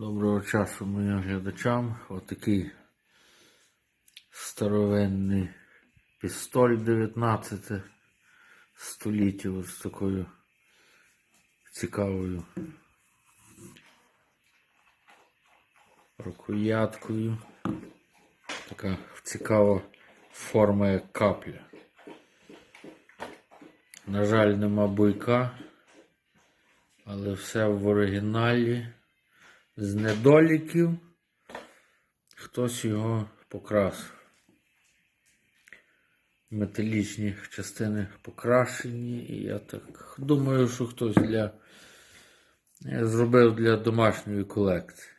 Доброго часу моїм глядачам. Отакий старовинний пістоль 19 століття ось з такою цікавою рукояткою. Така цікава форма як капля. На жаль, нема буйка, але все в оригіналі з недоліків хтось його покрасив. Металічні частини покрашені, і я так думаю, що хтось для зробив для домашньої колекції.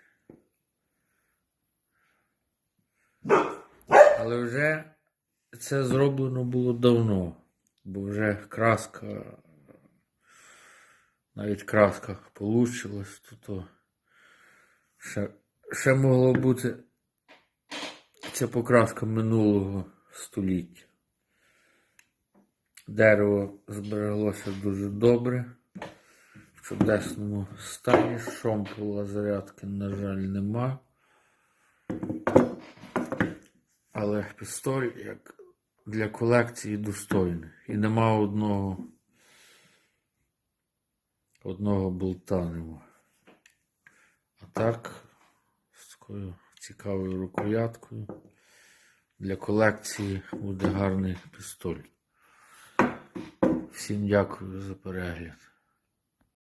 Але вже це зроблено було давно, бо вже краска, навіть краска получилась, то Ще, ще могло бути ця покраска минулого століття. Дерево збереглося дуже добре. В чудесному стані. Шомпола зарядки, на жаль, нема. Але пістоль як для колекції достойний. І нема одного одного болта нема. Так, з такою цікавою рукояткою. Для колекції буде гарний пістоль. Всім дякую за перегляд.